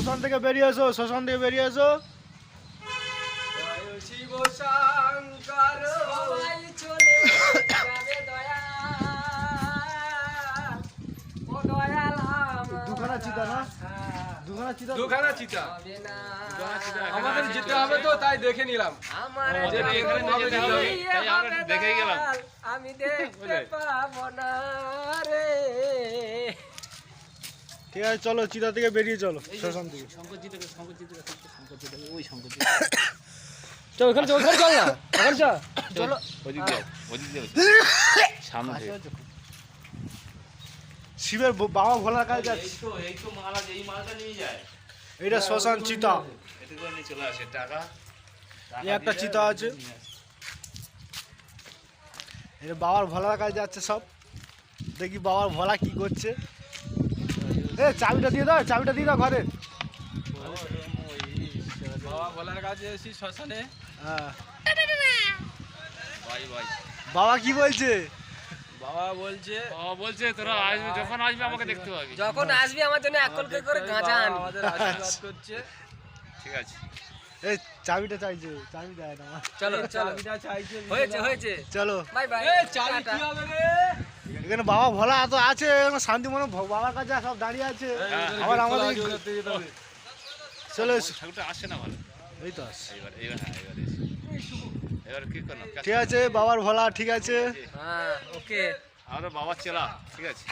শ্মশান থেকে বেরিয়ে এসো শ্মশান থেকে বেরিয়ে এসো। শিব শঙ্কর চলে দুখানা চিতা না? দুখানা চিতা দুখানা আমাদের যেতে হবে তো তাই দেখে নিলাম। গেলাম। আমি দেখতে পাবো না রে। ঠিক আছে চলো চিতা থেকে বেরিয়ে চলো শ্মশান থেকে। চল ওখানে চল ওখানে চল না ওখানে চল। চলো। ওদিক দিয়ে ওদিক দিয়ে সামনে। থেকে শিবের বাবা ভোলার কাছে এই যাচ্ছে। তো এই তো মালা এই মালটা নিয়ে যায়। এটা শ্মশান চিতা। এতে করে নিয়ে চলে আসে টাকা। এই একটা চিতা আছে। এটা বাবার ভোলার কাছে যাচ্ছে সব। দেখি বাবার ভোলা কি করছে। এ চাবিটা দিয়ে দাও চাবিটা দিয়ে দাও ঘরে। বাবা বলার কাছে শ্মশানে? হ্যাঁ। ভাই ভাই বাবা কি বলছে? বাবা বলছে ও বলছে তোরা আসবে যখন আসবে আমাকে দেখতে পাবি। যখন আসবি আমার জন্য এক কলকে করে গাঁজা বাবা আমাদের আশীর্বাদ করছে। ঠিক আছে। এই চাবিটা চাইছে চাবি দেয় না। চলো চলো। চাবিটা চাইছে হয়েছে হয়েছে। চলো। Bye bye. চাবি কি হবে রে? এখানে বাবা ভোলা তো আছে এখানে শান্তি মনে বাবার কাছে সব দাঁড়িয়ে আছে। আবার আমাদের চলে। ঠাকুরটা আসছে না ভালো। এই তো আসছে। এবার এবার হ্যাঁ এবার এবার কি করলাম? ঠিক আছে বাবার ভোলা ঠিক আছে। হ্যাঁ ওকে। বাবার চেলা ঠিক আছে।